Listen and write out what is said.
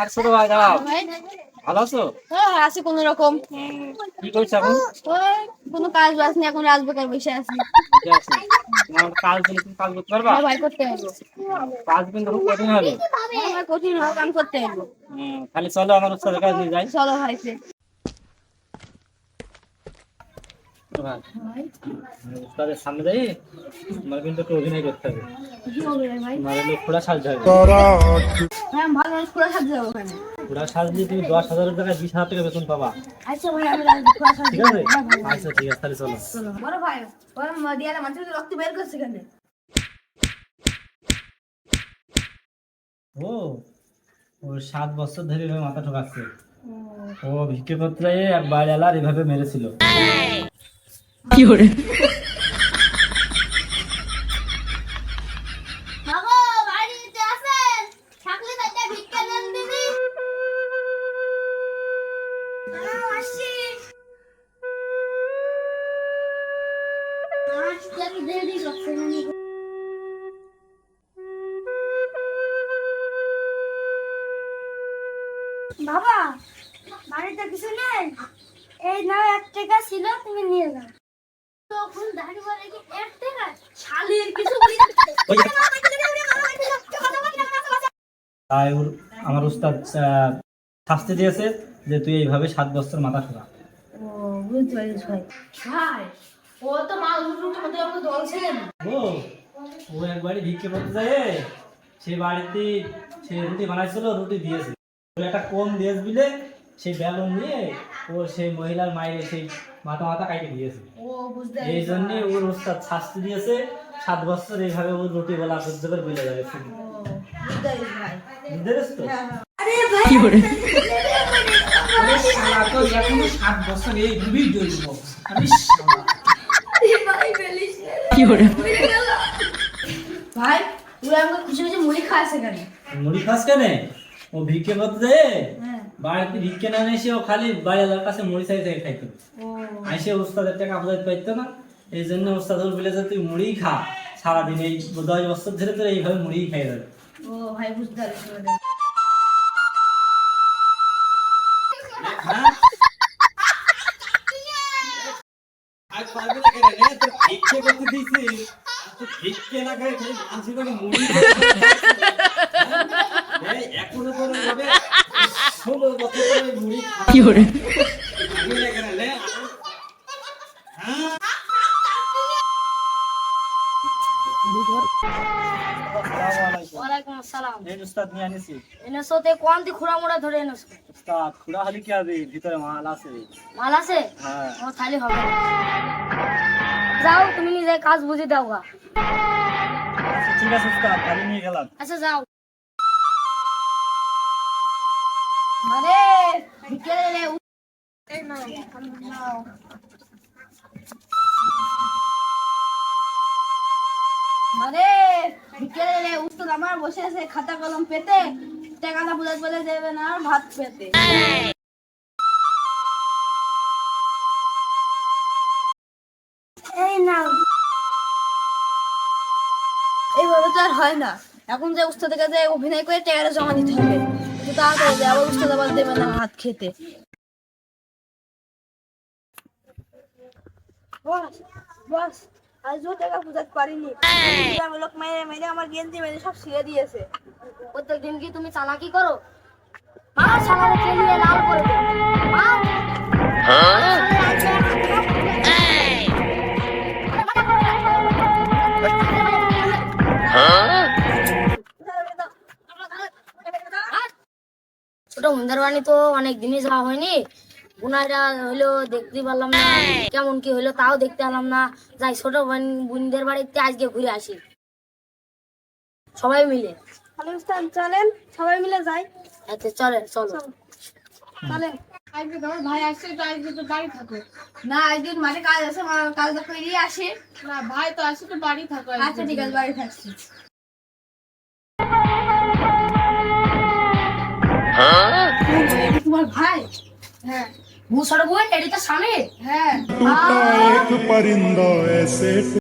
আর ছোট ভাই দাঁড়াও। ভালো আছো? হ্যাঁ আছি কোনো রকম। কি করছ এখন? কোনো কাজ বাজ নেই এখন রাজবেকার বসে আছি। তোমার কাজ দিলে তুমি কাজ করতে পারবা? হ্যাঁ ভাই করতে কাজ কিন্তু খুব কঠিন হবে। হ্যাঁ কঠিন হোক কাম করতে হুম, খালি চলো আমার উস্তাদের কাজ নিয়ে যাই। চলো ভাই উস্তাদের সামনে যাই তোমার কিন্তু একটু অভিনয় করতে হবে। কি হবে রে ভাই? তোমার লোক খোলা সাজতে হবে। হ্যাঁ আমি ভালো মানুষ করে সাথে যাব ওখানে। খোলা সাজ তুমি দশ হাজারের টাকা বিশ হাজার টাকা বেতন পাবা। আচ্ছা ভাই আমি রাজবে করে সাথে ঠিক আছে? আচ্ছা ঠিক আছে তাহলে চলো। চলো। বড় ভাই ওর রক্ত বের করছে কেন ও ও সাত বছর ধরে মাথা ঠকাচ্ছে। ও। ভিক্ষে গিয়ে এক বাড়িওয়ালার এভাবে মেরেছিল। দেরি করছি বাবা বাড়িতে কিছু নেই? এই নাও এক টাকা ছিল তুমি নিয়ে যাও তাই ওর আমার উস্তাদ শাস্তি দিয়েছে যে তুই এইভাবে সাত বছর মাথা ঠকা ও তো মাল একবারই ভিক্ষে করতে যায় সে বাড়িতে সে রুটি বানাইছিল রুটি দিয়েছে। একটা কম দিয়েছ বিলে সেই বেলুন নিয়ে ও সেই মহিলার মায়ের সেই মাথা মাথা কাটে দিয়েছে। এই জন্য ওর ওস্তাদ শাস্তি দিয়েছে। সাত বছর এইভাবে ওর রুটি বলা সহ্য করে বলে যাবে বুঝতে পেরেছ তো? আরে ভাই সাত বছর এই আমি তুই আমাকে খুশি খুশি মুড়ি খাওয়াছে কেন? মুড়ি খাস কেন? ও ভিক্ষে করতে যায় হ্যাঁ। বাড়িতে ভিক্ষে না ও খালি বাড়িওয়ালার কাছে মুড়ি চাই চাই খাইতো ও। আইসে ওস্তাদের টাকা বোঝাতে পারতো না। এই জন্য ওস্তাদ বলে যে তুই মুড়ি খা। সারাদিন এই দশ বছর ধরে তোর এইভাবে মুড়ি খাই যাবে ও ভাই বুঝতে আর মুড়ি এই এখনও তোর হবে না কেন রে হ্যাঁ। হ্যাঁ। যাও তুমি নিজে কাজ বুঝে দাও আচ্ছা ঠিক আছে নিয়ে গেলাম। আচ্ছা যাও। মানে বিকেলে মানে বিকেলে উস্তাদ আমার বসে আছে খাতা কলম পেতে টাকাটা বুঝাতে বলে দেবে না ভাত পেতে এই নাও এইভাবে তো আর হয় না এখন যে উস্তাদের কাছে অভিনয় করে টাকাটা জমা দিতে হবে তাড়াতাড়ি দে, আবার উস্তাদ আবার দেবে না ভাত খেতে। বস বস আজও টাকা বুঝাতে পারিনি। আমি লোক মেরে মেরে আমার গেঞ্জি মেরে সব ছিঁড়ে দিয়েছে। প্রত্যেক দিন কি তুমি চালাকি করো? মা চালাকি খেলিয়ে লাল করে দে। মার। ছোট তো অনেক দিনই যাওয়া হয়নি। বুনাইরা হইল দেখতে পারলাম না কেমন কি হইল তাও দেখতে পেলাম না। যাই ছোট বোন- বোনদের বাড়িতে আজকে ঘুরে আসি। সবাই মিলে। চলেন সবাই মিলে যাই। এতে চলে। চলো। চলেন। আজকে তোমার ভাই আসছে তো আজকে তো বাড়ি থাকো। না একদিন মাঠে কাজ আছে মা- কাজটা করে আসি। না ভাই তো আসছে তো বাড়ি থাকো আচ্ছা ঠিক আছে বাড়ি থাকছি। তোমার ভাই। হ্যাঁ। ভূষণ বোন এটা তো স্বামী হ্যাঁ।